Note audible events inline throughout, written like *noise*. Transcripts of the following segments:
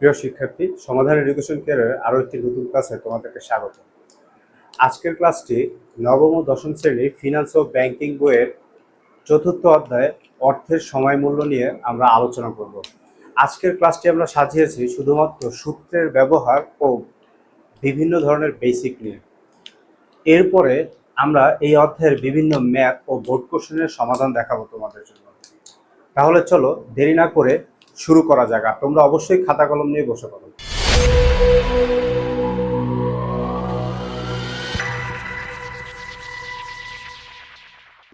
প্রিয় শিক্ষার্থী, সমাধান এডুকেশন কেয়ারের আরও একটি নতুন ক্লাসে তোমাদেরকে স্বাগত। আজকের ক্লাসটি নবম ও দশম শ্রেণির ফিনান্স ও ব্যাংকিং বইয়ের চতুর্থ অধ্যায়ে অর্থের সময় মূল্য নিয়ে আমরা আলোচনা করব। আজকের ক্লাসটি আমরা সাজিয়েছি শুধুমাত্র সূত্রের ব্যবহার ও বিভিন্ন ধরনের বেসিক নিয়ে। এরপরে আমরা এই অধ্যায়ের বিভিন্ন ম্যাথ ও বোর্ড কোশ্চেনের সমাধান দেখাবো তোমাদের জন্য। তাহলে চলো দেরি না করে শুরু করা যাক। আর তোমরা অবশ্যই খাতা কলম নিয়ে বসে পড়ো।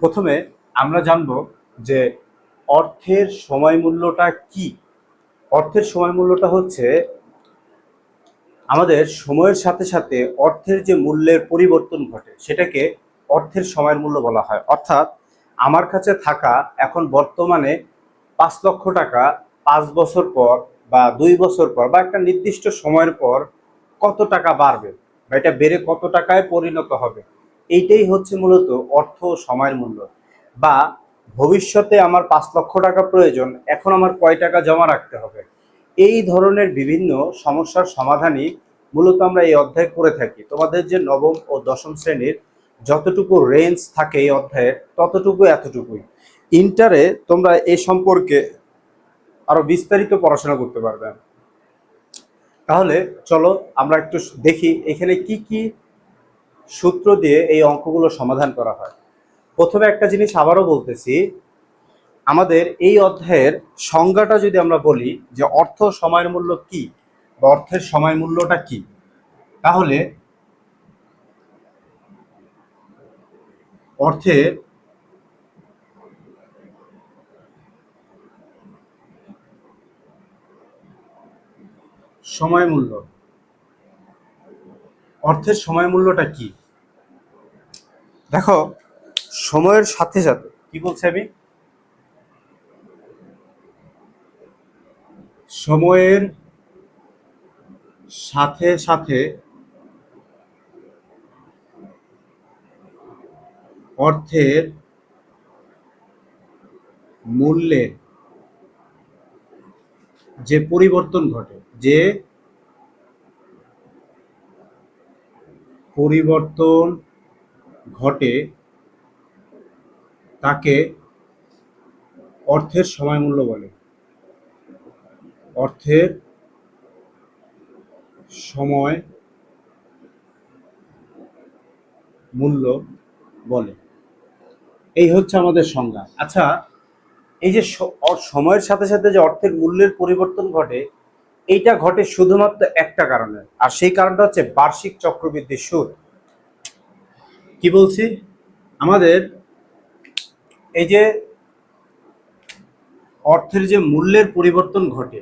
প্রথমে আমরা জানব যে অর্থের সময় মূল্যটা কি? অর্থের সময় মূল্যটা হচ্ছে আমাদের সময়ের সাথে সাথে অর্থের যে মূল্যের পরিবর্তন ঘটে, সেটাকে অর্থের সময়ের মূল্য বলা হয়। অর্থাৎ আমার কাছে থাকা এখন বর্তমানে পাঁচ লক্ষ টাকা পাঁচ বছর পর বা দুই বছর পর বা একটা নির্দিষ্ট সময়ের পর কত টাকা বাড়বে? বা এটা বেড়ে কত টাকায় পরিণত হবে? এইটাই হচ্ছে মূলত অর্থ ও সময়ের মূল্য। বা ভবিষ্যতে আমার পাঁচ লক্ষ টাকা প্রয়োজন, এখন আমার কয় টাকা জমা রাখতে হবে? এই ধরনের বিভিন্ন সমস্যার সমাধানই মূলত আমরা এই অধ্যায় করে থাকি। তোমাদের যে নবম ও দশম শ্রেণির যতটুকু রেঞ্জ থাকে এই অধ্যায়ের ততটুকু এতটুকুই। ইন্টারে তোমরা এ সম্পর্কে আরও বিস্তারিত পড়াশোনা করতে পারবেন। তাহলে চলো আমরা একটু দেখি এখানে কি কি সূত্র দিয়ে এই অঙ্কগুলো সমাধান করা হয়। প্রথমে একটা জিনিস আবারও বলতেছি, আমাদের এই অধ্যায়ের সংজ্ঞাটা যদি আমরা বলি যে অর্থ সময়ের মূল্য কি বা অর্থের সময় মূল্যটা কি, তাহলে অর্থের সময় মূল্য অর্থের সময় মূল্যটা কি? দেখো সময়ের সাথে সাথে। কি বলছি আমি? সময়ের সাথে সাথে অর্থের মূল্যের যে পরিবর্তন ঘটে যে পরিবর্তন ঘটে, তাকে অর্থের সময় মূল্য বলে। অর্থের সময় মূল্য বলে। এই হচ্ছে আমাদের সংজ্ঞা। আচ্ছা এই যে সময়ের সাথে সাথে যে অর্থের মূল্যের পরিবর্তন ঘটে এইটা ঘটে শুধুমাত্র একটা কারণে, আর সেই কারণটা হচ্ছে বার্ষিক চক্রবৃদ্ধি সুদ। কি বলছি? আমাদের এই যে অর্থের যে মূল্যের পরিবর্তন ঘটে,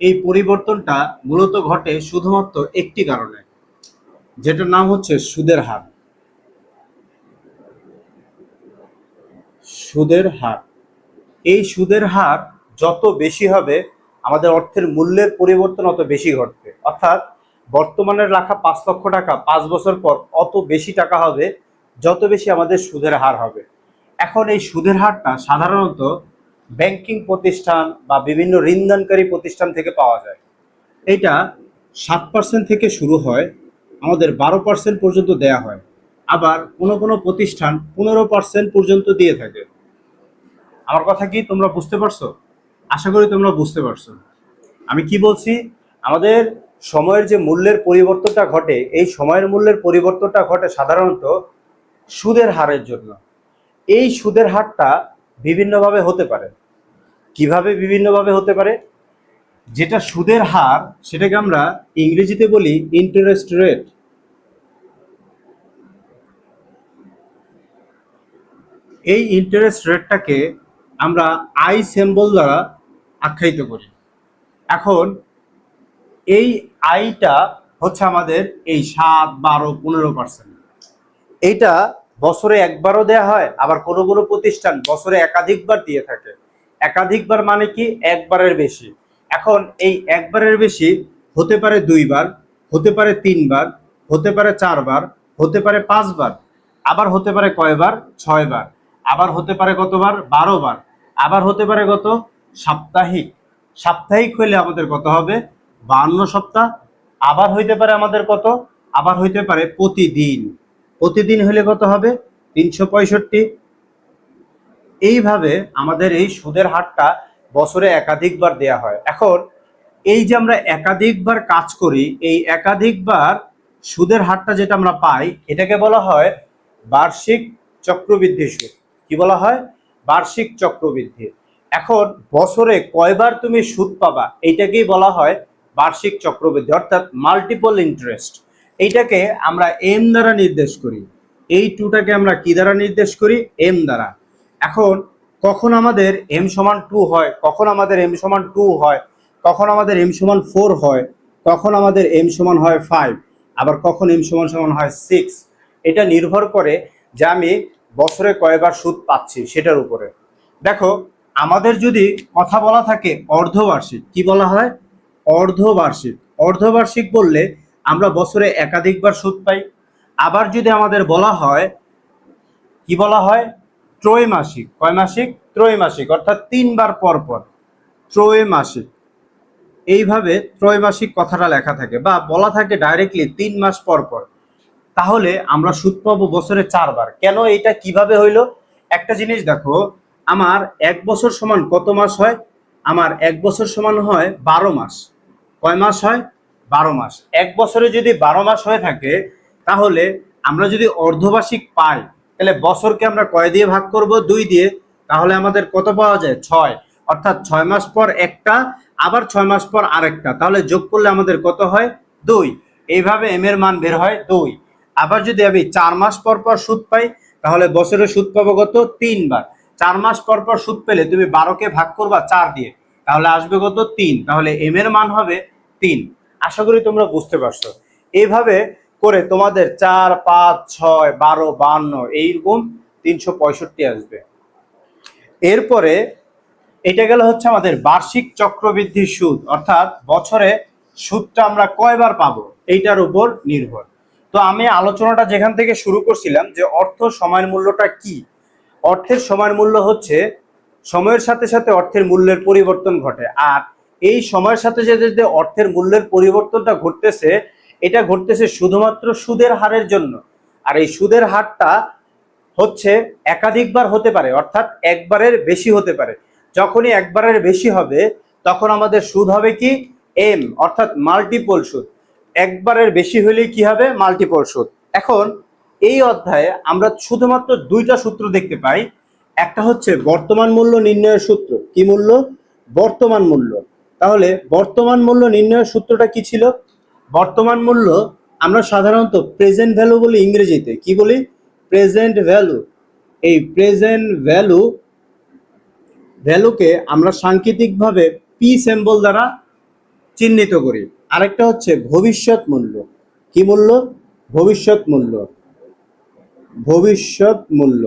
এই পরিবর্তনটা মূলত ঘটে শুধুমাত্র একটি কারণে, যেটার নাম হচ্ছে সুদের হার। সুদের হার। এই সুদের হার যত বেশি হবে আমাদের অর্থের মূল্যের পরিবর্তন অত বেশি ঘটবে। অর্থাৎ বর্তমানে রাখা পাঁচ লক্ষ টাকা পাঁচ বছর পর অত বেশি টাকা হবে, যত বেশি আমাদের সুদের হার হবে। এখন এই সুদের হারটা সাধারণত ব্যাংকিং প্রতিষ্ঠান বা বিভিন্ন ঋণদানকারী প্রতিষ্ঠান থেকে পাওয়া যায়। এটা সাত পার্সেন্ট থেকে শুরু হয়, আমাদের বারো পার্সেন্ট পর্যন্ত দেয়া হয়। আবার কোনো কোনো প্রতিষ্ঠান পনেরো পার্সেন্ট পর্যন্ত দিয়ে থাকে। আমার কথা কি তোমরা বুঝতে পারছ? আশা করি তোমরা বুঝতে পারছ। আমি কি বলছি? আমাদের সময়ের যে মূল্যের পরিবর্তনটা ঘটে, এই সময়ের মূল্যের পরিবর্তনটা ঘটে সাধারণত সুদের হারের জন্য। এই সুদের হারটা বিভিন্নভাবে হতে পারে। কীভাবে বিভিন্নভাবে হতে পারে? যেটা সুদের হার, সেটাকে আমরা ইংরেজিতে বলি ইন্টারেস্ট রেট এই ইন্টারেস্ট রেটটাকে আমরা আই সিম্বল দ্বারা আখ্যায়িত করি। এখন এই আইটা হচ্ছে আমাদের এই সাত, বারো, পনেরো পার্সেন্ট এইটা বছরে একবারও দেয়া হয়, আবার কোনো কোনো প্রতিষ্ঠান বছরে একাধিকবার দিয়ে থাকে। একাধিকবার মানে কি? একবারের বেশি। এখন এই একবারের বেশি হতে পারে দুইবার, হতে পারে তিনবার, হতে পারে চারবার, হতে পারে পাঁচবার, আবার হতে পারে কয়বার? ছয়বার, আবার হতে পারে কতবার? বারো বার আবার হতে পারে কত? সাপ্তাহিক। সাপ্তাহিক হইলে আমাদের কত হবে? বাহান্ন সপ্তাহ। আবার হইতে পারে আমাদের কত? আবার হইতে পারে প্রতিদিন। প্রতিদিন হলে কত হবে? তিনশো পঁয়ষট্টি। এইভাবে আমাদের এই সুদের হারটা বছরে একাধিকবার দেয়া হয়। এখন এই যে আমরা একাধিকবার কাজ করি, এই একাধিকবার সুদের হারটা যেটা আমরা পাই, এটাকে বলা হয় বার্ষিক চক্রবৃদ্ধি সুদ। কি বলা হয়? বার্ষিক চক্রবৃদ্ধি। এখন বছরে কয়বার তুমি সুদ পাবা, এইটাকেই বলা হয় বার্ষিক চক্রবৃদ্ধি, অর্থাৎ মাল্টিপল ইন্টারেস্ট এইটাকে আমরা এম দ্বারা নির্দেশ করি। এই টুটাকে আমরা কি দ্বারা নির্দেশ করি? এম দ্বারা। এখন কখন আমাদের এম সমান টু হয়, কখন আমাদের এম সমান টু হয়, কখন আমাদের এম সমান ফোর হয়, কখন আমাদের এম সমান হয় ফাইভ আবার কখন এম সমান সমান হয় সিক্স এটা নির্ভর করে যে আমি বছরে কয়বার সুদ পাচ্ছি সেটার উপরে। দেখো আমাদের যদি কথা বলা থাকে অর্ধবার্ষিক, কি বলা হয়? অর্ধবার্ষিক। অর্ধবার্ষিক বললে আমরা বছরে একাধিকবার সুদ পাই। আবার যদি আমাদের বলা হয়, কি বলা হয়? ত্রৈমাসিক। কয় মাসিক ত্রৈমাসিক, অর্থাৎ তিনবার পর পর। ত্রৈমাসিক। এইভাবে ত্রৈমাসিক কথাটা লেখা থাকে বা বলা থাকে ডাইরেক্টলি তিন মাস পর পর। তাহলে আমরা সুদ পাবো বছরে চারবার। কেন এটা কীভাবে হইল? একটা জিনিস দেখো আমার এক বছর সমান কত মাস হয়? আমার এক বছর সমান হয় বারো মাস। কয় মাস হয়? বারো মাস। এক বছরে যদি বারো মাস হয়ে থাকে, তাহলে আমরা যদি অর্ধবার্ষিক পাই, তাহলে বছরকে আমরা কয় দিয়ে ভাগ করব? দুই দিয়ে। তাহলে আমাদের কত পাওয়া যায়? ছয়। অর্থাৎ ছয় মাস পর একটা, আবার ছয় মাস পর আরেকটা। তাহলে যোগ করলে আমাদের কত হয়? দুই। এইভাবে এম এর মান বের হয় দুই। আবার যদি আমি চার মাস পর পর সুদ পাই, তাহলে বছরে সুদ পাবো কত? তিনবার। চার মাস পর পর সুদ পেলে তুমি বারোকে ভাগ করবা চার দিয়ে, তাহলে আসবে কত? তিন। তাহলে এম এর মান হবে তিন। আশা করি তোমরা বুঝতে পারছ। এইভাবে করে তোমাদের চার, পাঁচ, ছয়, বারো, বান্ন, এইরকম তিনশো পঁয়ষট্টি আসবে। এরপরে এটা গেল হচ্ছে আমাদের বার্ষিক চক্রবৃদ্ধি সুদ। অর্থাৎ বছরে সুদটা আমরা কয়বার পাবো? এইটার উপর নির্ভর। তো আমি আলোচনাটা যেখান থেকে শুরু করছিলাম যে অর্থ সময়ের মূল্যটা কি? অর্থের সময়ের মূল্য হচ্ছে সময়ের সাথে সাথে অর্থের মূল্যের পরিবর্তন ঘটে। আর এই সময়ের সাথে সাথে যে অর্থের মূল্যের পরিবর্তনটা ঘটতেছে, এটা ঘটতেছে শুধুমাত্র সুদের হারের জন্য। আর এই সুদের হারটা হচ্ছে একাধিকবার হতে পারে, অর্থাৎ একবারের বেশি হতে পারে। যখনই একবারের বেশি হবে, তখন আমাদের সুদ হবে কি? এম অর্থাৎ মাল্টিপল সুদ। একবারের বেশি হলে কি হবে? মাল্টিপল সুদ। এখন এই অধ্যায়ে আমরা শুধুমাত্র দুইটা সূত্র দেখতে পাই। একটা হচ্ছে বর্তমান মূল্য নির্ণয়ের সূত্র। কি মূল্য? বর্তমান মূল্য। তাহলে বর্তমান মূল্য নির্ণয়ের সূত্রটা কি ছিল? বর্তমান মূল্য আমরা সাধারণত প্রেজেন্ট ভ্যালু বলি ইংরেজিতে। কি বলি? প্রেজেন্ট ভ্যালু এই প্রেজেন্ট ভ্যালু ভ্যালুকে আমরা সাংকেতিকভাবে পি সিম্বল দ্বারা চিহ্নিত করি। আরেকটা হচ্ছে ভবিষ্যৎ মূল্য। কি মূল্য? ভবিষ্যৎ মূল্য। ভবিষ্যৎ মূল্য।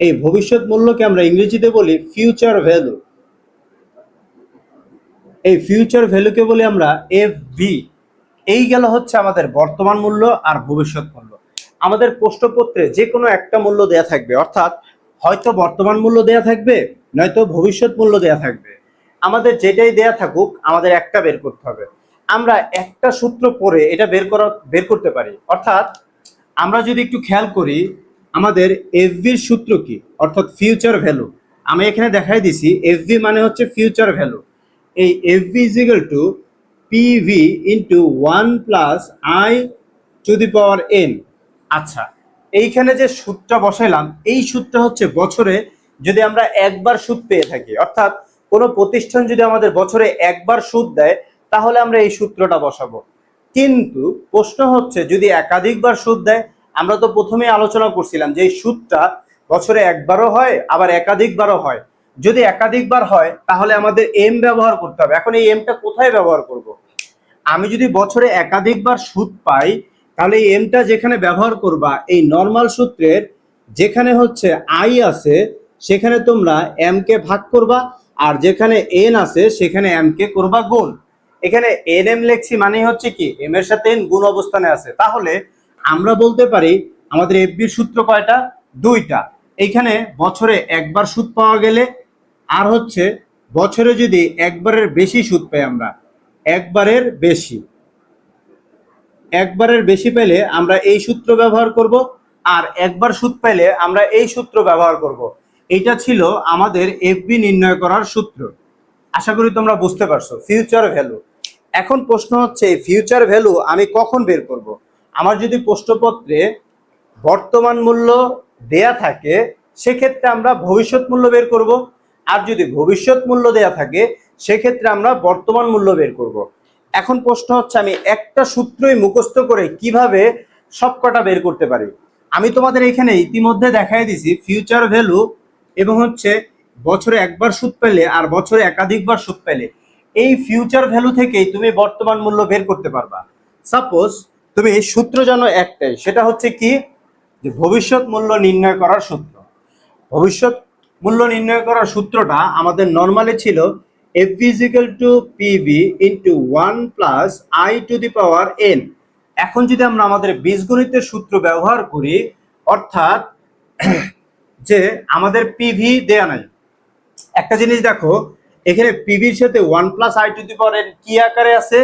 এই ভবিষ্যৎ মূল্যকে আমরা ইংরেজিতে বলি ফিউচার ভ্যালু এই ফিউচার ভ্যালুকে বলি আমরা এফ ভি এই গেল হচ্ছে আমাদের বর্তমান মূল্য আর ভবিষ্যৎ মূল্য। আমাদের প্রশ্নপত্রে যে কোনো একটা মূল্য দেয়া থাকবে, অর্থাৎ হয়তো বর্তমান মূল্য দেয়া থাকবে, নয়তো ভবিষ্যৎ মূল্য দেয়া থাকবে। আমাদের যেটাই দেয়া থাকুক, আমাদের একটা বের করতে হবে। আমরা একটা সূত্র পড়ে এটা বের করা, বের করতে পারি। অর্থাৎ আমরা যদি একটু খেয়াল করি, আমাদের এফভির সূত্র কি? অর্থাৎ ফিউচার ভ্যালু আমি এখানে দেখাই দিছি এফভি মানে হচ্ছে ফিউচার ভ্যালু এই FV is equal to PV into one plus I to the power N আচ্ছা এইখানে যে সুদটা বসাইলাম, এই সুদটা হচ্ছে বছরে যদি আমরা একবার সুদ পেয়ে থাকি, অর্থাৎ কোনো প্রতিষ্ঠান যদি আমাদের বছরে একবার সুদ দেয়, তাহলে আমরা এই সূত্রটা বসাবো। কিন্তু প্রশ্ন হচ্ছে, যদি একাধিকবার সুদ দেয়, আমরা তো প্রথমেই আলোচনা করছিলাম যে এই সুদটা বছরে একবারও হয়, আবার একাধিকবারও হয়। যদি একাধিকবার হয়, তাহলে আমাদের এম ব্যবহার করতে হবে। এখন এই এমটা কোথায় ব্যবহার করব। আমি যদি বছরে একাধিকবার সুদ পাই, তাহলে এই এমটা যেখানে ব্যবহার করবা, এই নর্মাল সূত্রের যেখানে হচ্ছে আই আছে, সেখানে তোমরা এম কে ভাগ করবা, আর যেখানে এন আছে, সেখানে এম কে করবা গুণ। এখানে এন এম লেখছি মানে হচ্ছে কি এম এর সাথে এন গুণ অবস্থানে আছে। তাহলে আমরা বলতে পারি আমাদের এফবির সূত্র কয়টা? দুইটা। এইখানে বছরে একবার সুদ পাওয়া গেলে, আর হচ্ছে বছরে যদি একবারের বেশি সুদ পাই আমরা, একবারের বেশি। একবারের বেশি পেলে আমরা এই সূত্র ব্যবহার করব, আর একবার সুদ পেলে আমরা এই সূত্র ব্যবহার করব। এটা ছিল আমাদের এফবি নির্ণয় করার সূত্র। আশা করি তোমরা বুঝতে পারছ। ফিউচার ভ্যালু এখন প্রশ্ন হচ্ছে ফিউচার ভ্যালু আমি কখন বের করব? আমার যদি প্রশ্নপত্রে বর্তমান মূল্য দেয়া থাকে, সেক্ষেত্রে আমরা ভবিষ্যৎ মূল্য বের করব। আর যদি ভবিষ্যৎ মূল্য দেয়া থাকে, সেক্ষেত্রে আমরা বর্তমান মূল্য বের করব। এখন প্রশ্ন হচ্ছে, আমি একটা সূত্রই মুখস্থ করে কীভাবে সবকটা বের করতে পারি? আমি তোমাদের এখানে ইতিমধ্যে দেখাই দিছি ফিউচার ভ্যালু এবং হচ্ছে বছরে একবার সুদ পেলে আর বছরে একাধিকবার সুদ পেলে। এই ফিউচার ভ্যালু থেকেই তুমি বর্তমান মূল্য বের করতে পারবা। সাপোজ তুমি সূত্র জানো একটাই, সেটা হচ্ছে কি? যে ভবিষ্যৎ মূল্য নির্ণয় করার সূত্র। ভবিষ্যৎ মূল্য নির্ণয় করার সূত্রটা আমাদের নর্মালি ছিল F is equal to PV into one plus I to the power N এখন যদি আমরা আমাদের বীজগণিতের সূত্র ব্যবহার করি, অর্থাৎ *clears throat* যে আমাদের পিভি দেয়া নাই। একটা জিনিস দেখো এখানে পিভির সাথে one plus I to the power N কি আকারে আছে?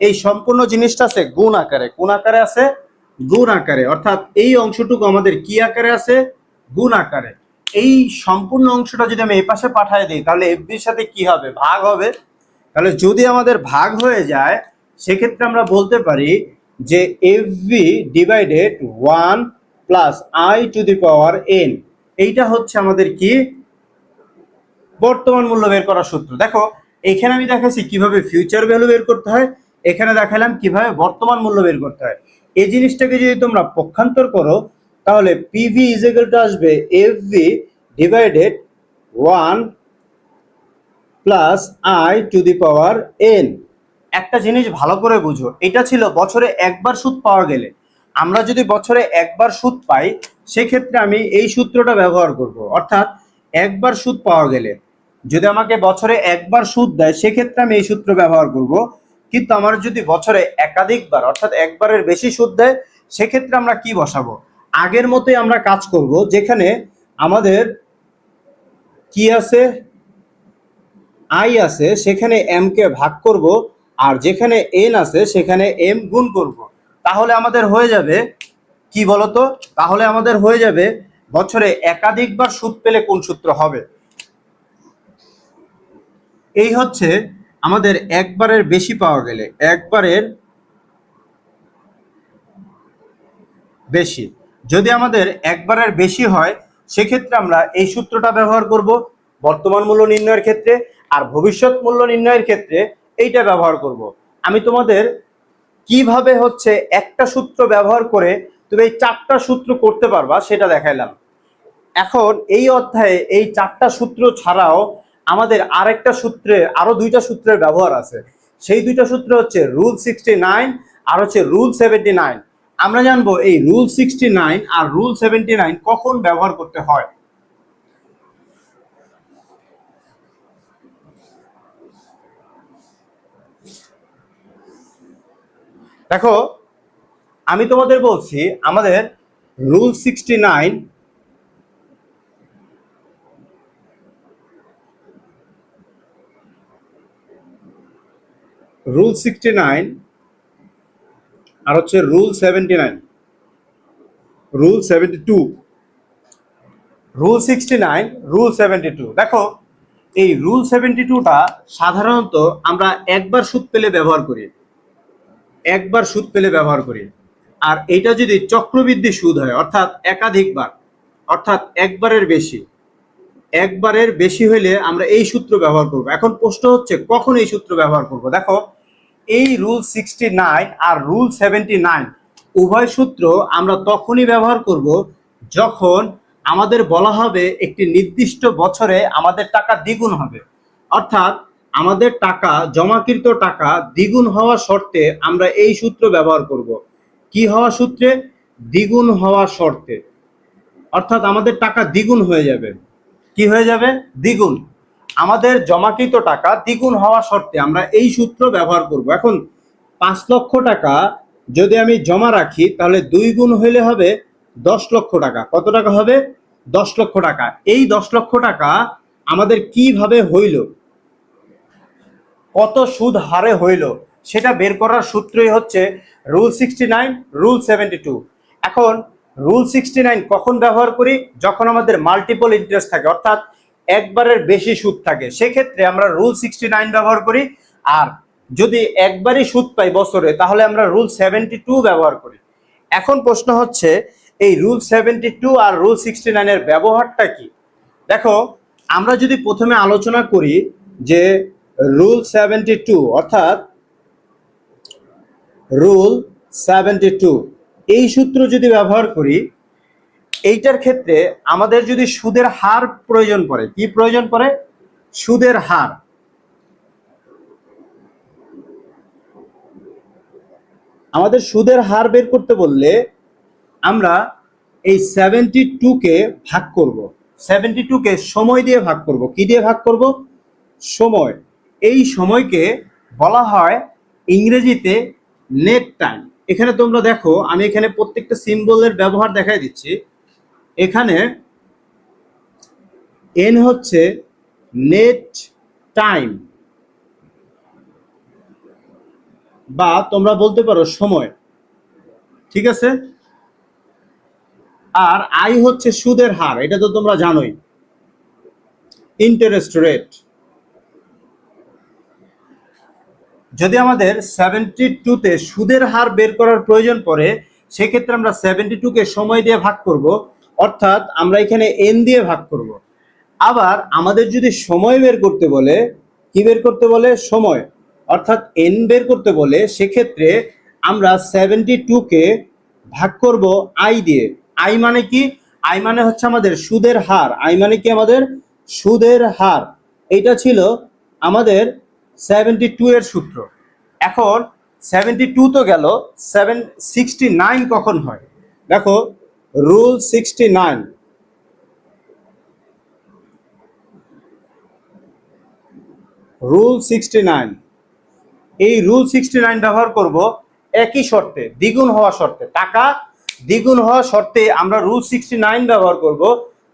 এই সম্পূর্ণ জিনিসটা আছে গুণ আকারে। কোন আকারে আছে? গুণ আকারে। অর্থাৎ এই অংশটুকু আমাদের কি আকারে আছে? গুণ আকারে। এই সম্পূর্ণ অংশটা যদি আমি এই পাশে পাঠিয়ে দিই, তাহলে এফবির সাথে কি হবে? ভাগ হবে। তাহলে যদি আমাদের ভাগ হয়ে যায়, সেক্ষেত্রে আমরা বলতে পারি যে F V divided one plus I to the power N এইটা হচ্ছে আমাদের কি? বর্তমান মূল্য বের করার সূত্র। দেখো, এখানে আমি দেখাচ্ছি কীভাবে ফিউচার ভ্যালু বের করতে হয়, এখানে দেখালাম কীভাবে বর্তমান মূল্য বের করতে হয়। এই জিনিসটাকে যদি তোমরা পক্ষান্তর করো, তাহলে পিভি ইজ ইকুয়াল আসবে F V divided one plus I to the power N একটা জিনিস ভালো করে বুঝো, এটা ছিল বছরে একবার সুদ পাওয়া গেলে। আমরা যদি বছরে একবার সুদ পাই, সেক্ষেত্রে আমি এই সূত্রটা ব্যবহার করব। অর্থাৎ একবার সুদ পাওয়া গেলে। যদি আমাকে বছরে একবার সুদ দেয়, সেক্ষেত্রে আমি এই সূত্র ব্যবহার করব। কিন্তু আমার যদি বছরে একাধিকবার, অর্থাৎ একবারের বেশি সুদ দেয়, সেক্ষেত্রে আমরা কি বসাবো? আগের মতোই আমরা কাজ করব, যেখানে আমাদের কি আছে? আই আছে, সেখানে এম কে ভাগ করব, আর যেখানে এন আছে, সেখানে এম গুণ করব। তাহলে আমাদের হয়ে যাবে কি বলতো? তাহলে আমাদের হয়ে যাবে বছরে একাধিকবার সুদ পেলে কোন সূত্র হবে? এই হচ্ছে আমাদের একবারের বেশি পাওয়া গেলে, একবারের বেশি। যদি আমাদের একবারের বেশি হয়, সেক্ষেত্রে আমরা এই সূত্রটা ব্যবহার করব বর্তমান মূল্য নির্ণয়ের ক্ষেত্রে আর ভবিষ্যৎ মূল্য নির্ণয়ের ক্ষেত্রে এইটা ব্যবহার করব। আমি তোমাদের কীভাবে হচ্ছে একটা সূত্র ব্যবহার করে তুমি এই চারটা সূত্র করতে পারবা সেটা দেখাইলাম। এখন এই অধ্যায়ে এই চারটা সূত্র ছাড়াও আমাদের আরেকটা সূত্রে, আরও দুইটা সূত্রের ব্যবহার আছে। সেই দুইটা সূত্র হচ্ছে রুল সিক্সটি নাইন আর হচ্ছে রুল সেভেন্টি নাইন আমরা জানব এই রুল সিক্সটি নাইন আর রুল সেভেন্টি নাইন কখন ব্যবহার করতে হয়। দেখো, আমি তোমাদের বলছি, আমাদের rule sixty nine rule sixty nine আর হচ্ছে rule seventy nine. Rule seventy two. Rule sixty nine, rule seventy two. দেখো, এই রুল সেভেন্টি টুটা সাধারণত আমরা একবার সুদ পেলে ব্যবহার করি। একবার সুদ পেলে ব্যবহার করি। আর এটা যদি চক্রবৃদ্ধি সুদ হয়, অর্থাৎ একাধিকবার, অর্থাৎ একবারের বেশি একবারের বেশি হইলে আমরা এই সূত্র ব্যবহার করব। এখন প্রশ্ন হচ্ছে, কখন এই সূত্র ব্যবহার করব? দেখো এই রুল সিক্সটি নাইন আর রুল সেভেন্টি নাইন উভয় সূত্র আমরা তখনই ব্যবহার করব যখন আমাদের বলা হবে একটি নির্দিষ্ট বছরে আমাদের টাকা দ্বিগুণ হবে। অর্থাৎ আমাদের টাকা, জমাকৃত টাকা দ্বিগুণ হওয়া শর্তে আমরা এই সূত্র ব্যবহার করব। কি হওয়া সূত্রে? দ্বিগুণ হওয়া শর্তে। অর্থাৎ আমাদের টাকা দ্বিগুণ হয়ে যাবে। কি হয়ে যাবে? দ্বিগুণ। আমাদের জমাকৃত টাকা দ্বিগুণ হওয়া শর্তে আমরা এই সূত্র ব্যবহার করব। এখন পাঁচ লক্ষ টাকা যদি আমি জমা রাখি, তাহলে দুই গুণ হইলে হবে দশ লক্ষ টাকা। কত টাকা হবে? দশ লক্ষ টাকা। এই দশ লক্ষ টাকা আমাদের কীভাবে হইল? কত সুদ হারে হইল? সেটা বের করার সূত্রই হচ্ছে rule sixty nine, rule seventy two. এখন রুল সিক্সটি নাইন কখন ব্যবহার করি? যখন আমাদের মাল্টিপল ইন্টারেস্ট থাকে, অর্থাৎ একবারের বেশি সুদ থাকে। সেক্ষেত্রে আমরা রুল সিক্সটি নাইন ব্যবহার করি। আর যদি একবারই সুদ পাই বছরে, তাহলে আমরা রুল সেভেন্টি টু ব্যবহার করি। এখন প্রশ্ন হচ্ছে, এই রুল সেভেন্টি টু আর রুল সিক্সটি নাইনের ব্যবহারটা কি? দেখো, আমরা যদি প্রথমে আলোচনা করি যে রুল সেভেন্টি টু, অর্থাৎ রুল সেভেন্টি টু, এই সূত্র যদি ব্যবহার করি এইটার ক্ষেত্রে আমাদের যদি সুদের হার প্রয়োজন পড়ে, কি প্রয়োজন পড়ে? সুদের হার। আমাদের সুদের হার বের করতে বললে আমরা এই সেভেন্টি টুকে ভাগ করব। সেভেন্টি টুকে সময় দিয়ে ভাগ করব। কি দিয়ে ভাগ করব? সময়। এই সময়কে বলা হয় ইংরেজিতে নেট টাইম এখানে তোমরা দেখো, আমি এখানে প্রত্যেকটা সিম্বলের ব্যবহার দেখাই দিচ্ছি। এখানে এন হচ্ছে নেট টাইম বা তোমরা বলতে পারো সময়, ঠিক আছে? আর আই হচ্ছে সুদের হার, এটা তো তোমরা জানোই। ইন্টারেস্ট রেট যদি আমাদের সেভেন্টি টুতে সুদের হার বের করার প্রয়োজন পড়ে, সেক্ষেত্রে আমরা সেভেন্টি টুকে সময় দিয়ে ভাগ করব। অর্থাৎ আমরা এখানে এন দিয়ে ভাগ করব। আবার আমাদের যদি সময় বের করতে বলে, কি বের করতে বলে? সময়। অর্থাৎ এন বের করতে বলে, সেক্ষেত্রে আমরা সেভেন্টি টুকে ভাগ করব আই দিয়ে। আই মানে কি? আই মানে হচ্ছে আমাদের সুদের হার। আই মানে কি আমাদের? সুদের হার। এইটা ছিল আমাদের সেভেন্টি টু এর সূত্র। এখন সেভেন্টি টু তো গেল সেভেন সিক্সটি নাইন কখন হয়? দেখো rule sixty nine. Rule sixty nine. এই রুল সিক্সটি নাইন ব্যবহার করব একই শর্তে, দ্বিগুণ হওয়া শর্তে। টাকা দ্বিগুণ হওয়া শর্তে আমরা রুল সিক্সটি নাইন ব্যবহার করব,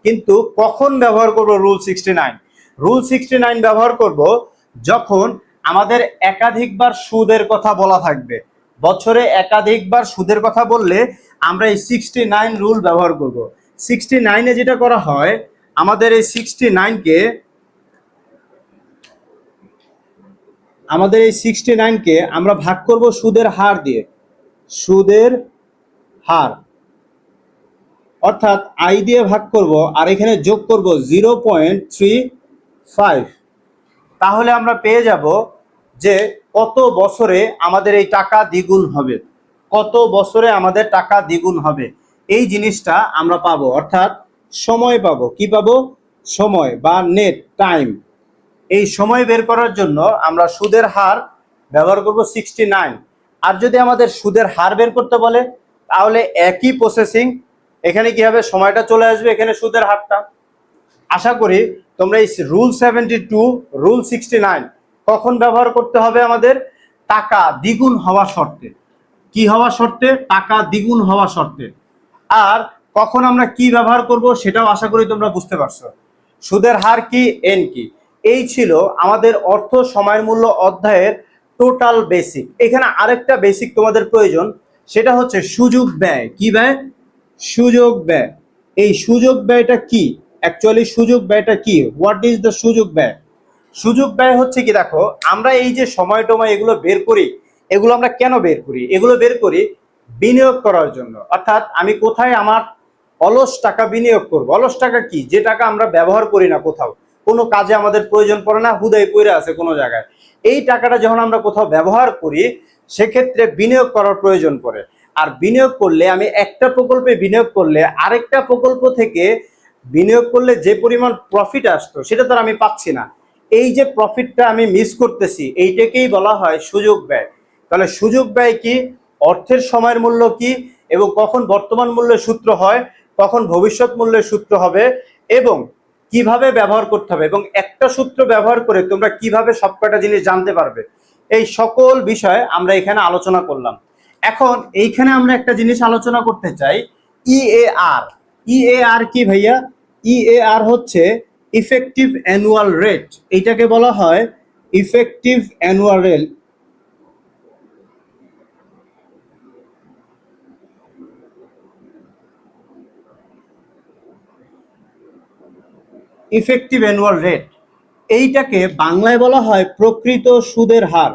কিন্তু কখন ব্যবহার করব rule sixty nine? Rule sixty nine ব্যবহার করব যখন আমাদের একাধিকবার সুদের কথা বলা থাকবে। বছরে একাধিকবার সুদের কথা বললে আমরা এই সিক্সটি নাইন রুল ব্যবহার করব। সিক্সটি নাইনে যেটা করা হয়, আমাদের এই সিক্সটি নাইনকে আমাদের এই সিক্সটি নাইনকে আমরা ভাগ করব সুদের হার দিয়ে। সুদের হার। অর্থাৎ আই দিয়ে ভাগ করব আর এখানে যোগ করব জিরো পয়েন্ট থ্রি ফাইভ তাহলে আমরা পেয়ে যাব যে কত বছরে আমাদের এই টাকা দ্বিগুণ হবে। কত বছরে আমাদের টাকা দ্বিগুণ হবে? এই জিনিসটা আমরা পাবো, অর্থাৎ সময় পাবো। কি পাবো? সময় বা নেট টাইম এই সময় বের করার জন্য আমরা সুদের হার ব্যবহার করব সিক্সটি নাইন আর যদি আমাদের সুদের হার বের করতে বলে, তাহলে একই প্রসেসিং এখানে কি হবে? সময়টা চলে আসবে এখানে সুদের হারটা। আশা করি তোমরা এই rule seventy two rule sixty nine কখন ব্যবহার করতে হবে আমাদের? টাকা দ্বিগুণ হওয়া শর্তে। কি হওয়া শর্তে, টাকা দ্বিগুণ হওয়া শর্তে। আর কখন আমরা কি ব্যবহার করব সেটাও আশা করি তোমরা বুঝতে পারছ। সুদের হার কি, এন কি? এই ছিল আমাদের অর্থ সময়ের মূল্য অধ্যায়ের টোটাল বেসিক। এখানে আরেকটা বেসিক তোমাদের প্রয়োজন, সেটা হচ্ছে সুযোগ ব্যয়। কি ব্যয়? সুযোগ ব্যয়। এই সুযোগ ব্যয়টা কি? অ্যাকচুয়ালি সুযোগ ব্যয়টা কি? হোয়াট ইজ দ্য সুযোগ ব্যয়? সুযোগ ব্যয় হচ্ছে কি, দেখো, আমরা এই যে সময় টময় এগুলো বের করি এগুলো আমরা কেন বের করি? এগুলো বের করি বিনিয়োগ করার জন্য। অর্থাৎ আমি কোথায় আমার অলস টাকা বিনিয়োগ করব? অলস টাকা কি? যে টাকা আমরা ব্যবহার করি না কোথাও। কোনো কাজে আমাদের প্রয়োজন পড়ে না, হুদাই পড়ে আছে কোনো জায়গায়। এই টাকাটা যখন আমরা কোথাও ব্যবহার করি, সেক্ষেত্রে বিনিয়োগ করার প্রয়োজন পড়ে। আর বিনিয়োগ করলে, আমি একটা প্রকল্পে বিনিয়োগ করলে, আরেকটা প্রকল্প থেকে বিনিয়োগ করলে যে পরিমাণ প্রফিট আসতো, সেটা তো আমি পাচ্ছি না। এই যে প্রফিটটা আমি মিস করতেছি, এইটাকেই বলা হয় সুযোগ ব্যয়। তাহলে সুযোগ ব্যয় কি? অর্থের সময়ের মূল্য কি? এবং কখন বর্তমান মূল্যের সূত্র হয়? কখন ভবিষ্যৎ মূল্যের সূত্র হবে? এবং কীভাবে ব্যবহার করতে হবে? এবং একটা সূত্র ব্যবহার করে তোমরা কীভাবে সবকটা জিনিস জানতে পারবে? এই সকল বিষয় আমরা এখানে আলোচনা করলাম। এখন এইখানে আমরা একটা জিনিস আলোচনা করতে চাই ইএআর ইএআর কি ভাইয়া? ইএআর হচ্ছে ইফেক্টিভ অ্যানুয়াল রেট এইটাকে বলা হয় effective annual rate effective annual rate এইটাকে বাংলায় বলা হয় প্রকৃত সুদের হার।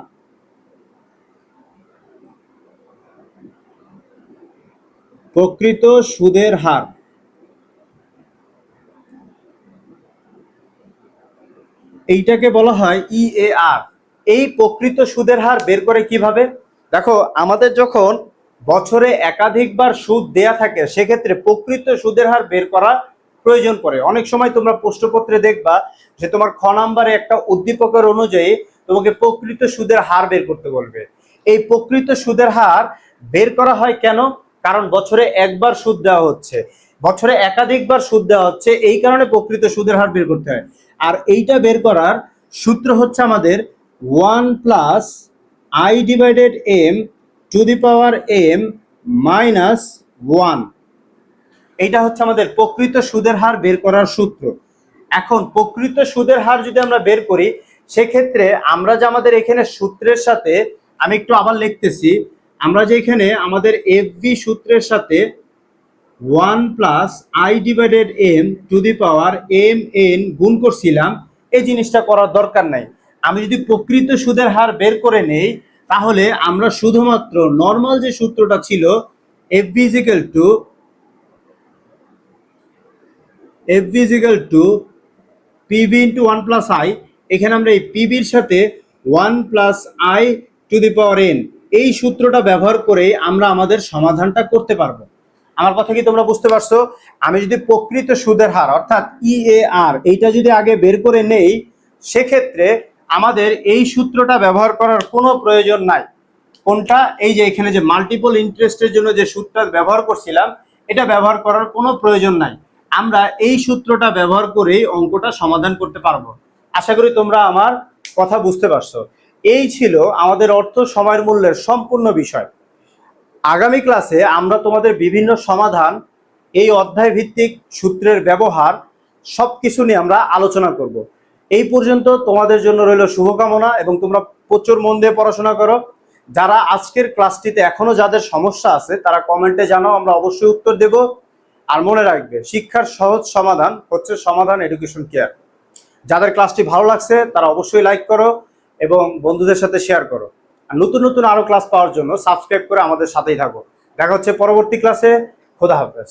প্রকৃত সুদের হার। এইটাকে বলা হয় ইএআর এই প্রকৃত সুদের হার বের করে কীভাবে? দেখো, আমাদের যখন বছরে একাধিকবার সুদ দেয়া থাকে, সেক্ষেত্রে প্রকৃত সুদের হার বের করা প্রয়োজন পড়ে। অনেক সময় তোমরা প্রশ্নপত্রে দেখবা যে তোমার খ নাম্বারে একটা উদ্দীপকের অনুযায়ী তোমাকে প্রকৃত সুদের হার বের করতে বলবে। এই প্রকৃত সুদের হার বের করা হয় কেন? কারণ বছরে একবার সুদ দেওয়া হচ্ছে। বছরে একাধিকবার সুদ দেওয়া হচ্ছে, এই কারণে প্রকৃত সুদের হার বের করতে হয়। আর এইটা বের করার সূত্র হচ্ছে আমাদের one plus I divided M to the power M minus one. এইটা হচ্ছে আমাদের প্রকৃত সুদের হার বের করার সূত্র। এখন প্রকৃত সুদের হার যদি আমরা বের করি, সেক্ষেত্রে আমরা যে আমাদের এখানে সূত্রের সাথে, আমি একটু আবার লিখতেছি, আমরা যে এখানে আমাদের এফ সূত্রের সাথে one plus I divided M to the power M N গুণ করছিলাম, এই জিনিসটা করার দরকার নাই। আমি যদি প্রকৃত সুদের হার বের করে নেই, তাহলে আমরা শুধুমাত্র নর্মাল যে সূত্রটা ছিল F V is equal to F V is equal to PV into one plus I এখানে আমরা এই পিবির সাথে one plus I to the power N এই সূত্রটা ব্যবহার করে আমরা আমাদের সমাধানটা করতে পারব। আমার কথা কি তোমরা বুঝতে পারছ? আমি যদি প্রকৃত সুদের হার, অর্থাৎ ইএআর এইটা যদি আগে বের করে নেই, সেক্ষেত্রে আমাদের এই সূত্রটা ব্যবহার করার কোনো প্রয়োজন নাই। কোনটা? এই যে এখানে যে মাল্টিপল ইন্টারেস্টের জন্য যে সূত্রটা ব্যবহার করছিলাম, এটা ব্যবহার করার কোনো প্রয়োজন নাই। আমরা এই সূত্রটা ব্যবহার করেই অঙ্কটা সমাধান করতে পারব। আশা করি তোমরা আমার কথা বুঝতে পারছ। এই ছিল আমাদের অর্থ সময়ের মূল্যের সম্পূর্ণ বিষয়। আগামী ক্লাসে আমরা তোমাদের বিভিন্ন সমাধান, এই অধ্যায় ভিত্তিক সূত্রের ব্যবহার সব কিছু নিয়ে আমরা আলোচনা করব। এই পর্যন্ত তোমাদের জন্য রইল শুভকামনা এবং তোমরা প্রচুর মন দিয়ে পড়াশোনা করো। যারা আজকের ক্লাসটিতে এখনও যাদের সমস্যা আছে, তারা কমেন্টে জানাও, আমরা অবশ্যই উত্তর দেব। আর মনে রাখবে, শিক্ষার সহজ সমাধান হচ্ছে সমাধান এডুকেশন কেয়ার যাদের ক্লাসটি ভালো লাগছে, তারা অবশ্যই লাইক করো এবং বন্ধুদের সাথে শেয়ার করো। আর নতুন নতুন আরও ক্লাস পাওয়ার জন্য সাবস্ক্রাইব করে আমাদের সাথেই থাকো। দেখা হচ্ছে পরবর্তী ক্লাসে খোদা হাফেজ।